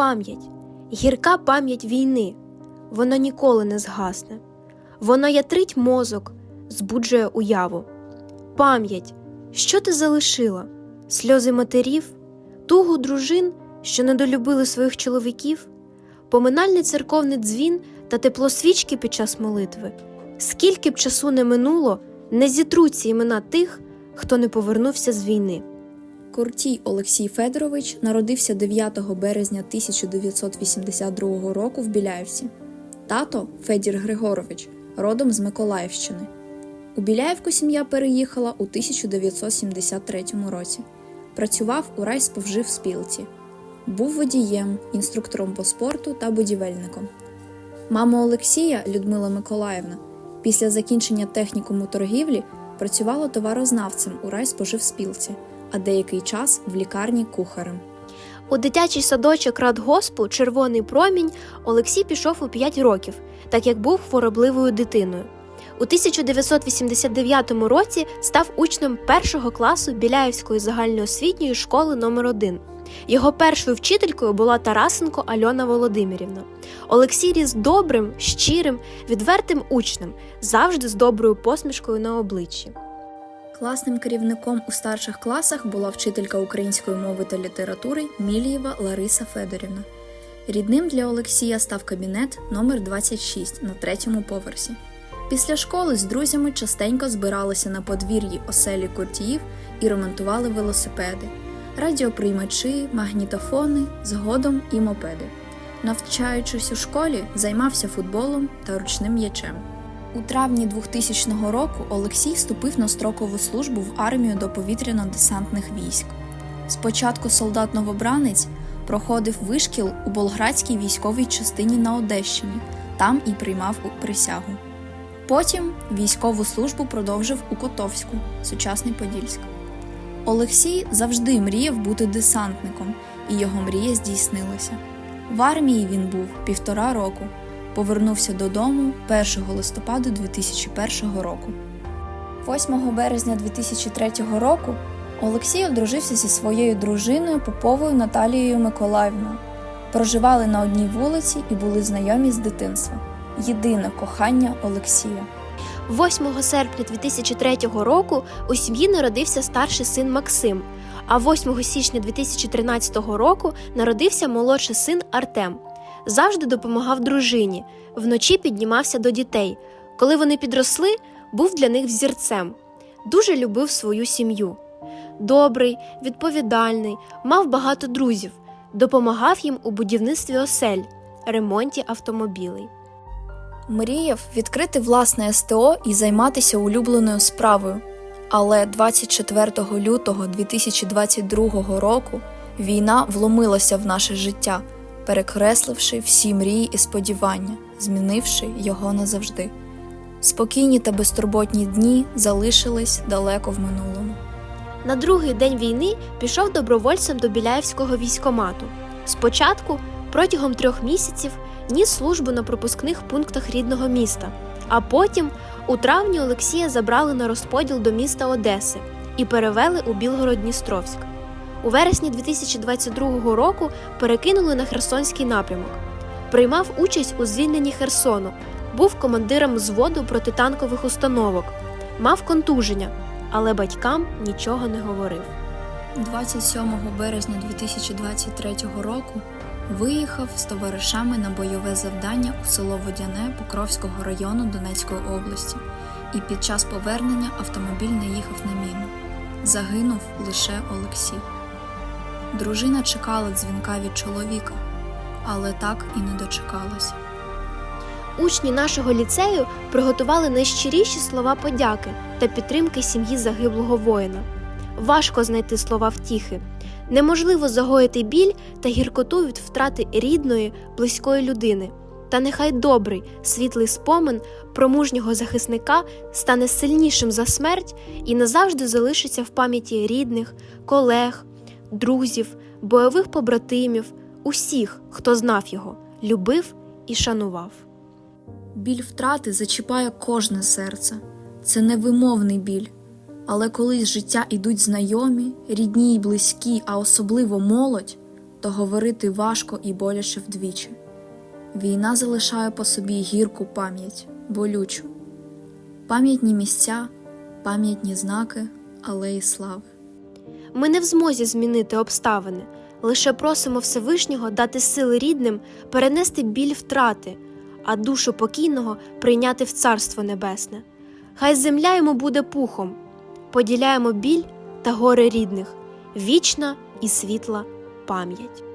пам'ять, гірка пам'ять війни, вона ніколи не згасне. Вона ятрить мозок, збуджує уяву. Пам'ять, що ти залишила? Сльози матерів, тугу дружин, що недолюбили своїх чоловіків, поминальний церковний дзвін та тепло свічки під час молитви. Скільки б часу не минуло, не зітруться імена тих, хто не повернувся з війни. Куртій Олексій Федорович народився 9 березня 1982 року в Біляївці. Тато Федір Григорович, родом з Миколаївщини. У Біляївку сім'я переїхала у 1973 році. Працював у райсповживспілці. Був водієм, інструктором по спорту та будівельником. Мама Олексія Людмила Миколаївна після закінчення технікуму торгівлі працювала товарознавцем у райспоживспілці, а деякий час в лікарні кухарем. У дитячий садочок Радгоспу Червоний промінь Олексій пішов у 5 років, так як був хворобливою дитиною. У 1989 році став учнем першого класу Біляївської загальноосвітньої школи номер 1 Його першою вчителькою була Тарасенко Альона Володимирівна. Олексій ріс добрим, щирим, відвертим учнем, завжди з доброю посмішкою на обличчі. Класним керівником у старших класах була вчителька української мови та літератури Мілієва Лариса Федорівна. Рідним для Олексія став кабінет номер 26 на третьому поверсі. Після школи з друзями частенько збиралися на подвір'ї оселі Куртіїв і ремонтували велосипеди, радіоприймачі, магнітофони, згодом і мопеди. Навчаючись у школі, займався футболом та ручним м'ячем. У травні 2000 року Олексій вступив на строкову службу в армію до повітряно-десантних військ. Спочатку солдат-новобранець проходив вишкіл у Болградській військовій частині на Одещині, там і приймав присягу. Потім військову службу продовжив у Котовську, сучасний Подільськ. Олексій завжди мріяв бути десантником, і його мрія здійснилася. В армії він був півтора року. Повернувся додому 1 листопада 2001 року. 8 березня 2003 року Олексій одружився зі своєю дружиною Поповою Наталією Миколаївною. Проживали на одній вулиці і були знайомі з дитинства. Єдине кохання Олексія. 8 серпня 2003 року у сім'ї народився старший син Максим, а 8 січня 2013 року народився молодший син Артем. Завжди допомагав дружині, вночі піднімався до дітей. Коли вони підросли, був для них взірцем. Дуже любив свою сім'ю. Добрий, відповідальний, мав багато друзів, допомагав їм у будівництві осель, ремонті автомобілей. Мріяв відкрити власне СТО і займатися улюбленою справою. Але 24 лютого 2022 року війна вломилася в наше життя, перекресливши всі мрії і сподівання, змінивши його назавжди. Спокійні та безтурботні дні залишились далеко в минулому. На другий день війни пішов добровольцем до Біляївського військомату. Спочатку, протягом трьох місяців, ніс службу на пропускних пунктах рідного міста, а потім, у травні Олексія забрали на розподіл до міста Одеси і перевели у Білгород-Дністровськ. У вересні 2022 року перекинули на Херсонський напрямок. Приймав участь у звільненні Херсону, був командиром зводу протитанкових установок, мав контуження, але батькам нічого не говорив. 27 березня 2023 року виїхав з товаришами на бойове завдання у село Водяне Покровського району Донецької області, і під час повернення автомобіль наїхав на міну. Загинув лише Олексій. Дружина чекала дзвінка від чоловіка, але так і не дочекалася. Учні нашого ліцею приготували найщиріші слова подяки та підтримки сім'ї загиблого воїна. Важко знайти слова втіхи. Неможливо загоїти біль та гіркоту від втрати рідної, близької людини. Та нехай добрий, світлий спомин про мужнього захисника стане сильнішим за смерть і назавжди залишиться в пам'яті рідних, колег, друзів, бойових побратимів, усіх, хто знав його, любив і шанував. Біль втрати зачіпає кожне серце. Це невимовний біль. Але коли з життя ідуть знайомі, рідні й близькі, а особливо молодь, то говорити важко і боляче вдвічі. Війна залишає по собі гірку пам'ять, болючу, пам'ятні місця, пам'ятні знаки, алеї слави. Ми не в змозі змінити обставини, лише просимо Всевишнього дати сили рідним перенести біль втрати, а душу покійного прийняти в Царство Небесне. Хай земля йому буде пухом, поділяємо біль та горе рідних, вічна і світла пам'ять.